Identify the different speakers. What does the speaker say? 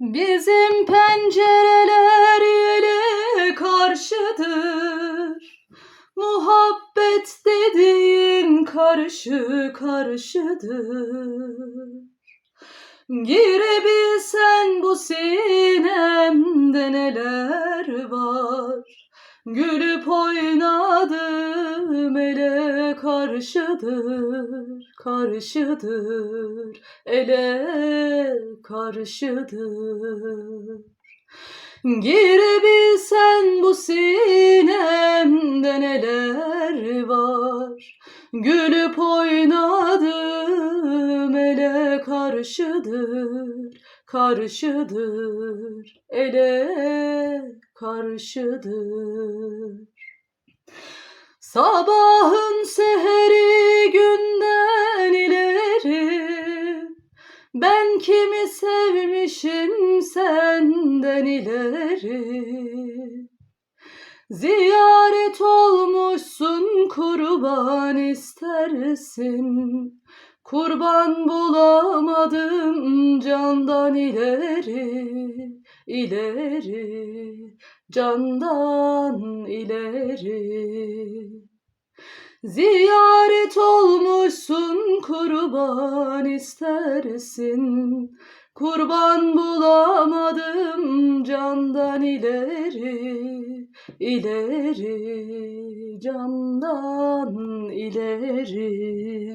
Speaker 1: Bizim pencereler yele karşıdır. Muhabbet dediğin karşı karşıdır. Girebilsen bu sinemde neler var. Gülüp oynadım ele karşıdır, karşıdır, ele karşıdır. Girebilsen bu sinemde neler var. Gülüp oynadım ele karşıdır, karşıdır, ele karşıdır. Sabahın Ben kimi sevmişim senden ileri. Ziyaret olmuşsun kurban istersin. Kurban bulamadım candan ileri ileri candan ileri. Ziyaret kurban istersin. Kurban bulamadım candan ileri ileri candan ileri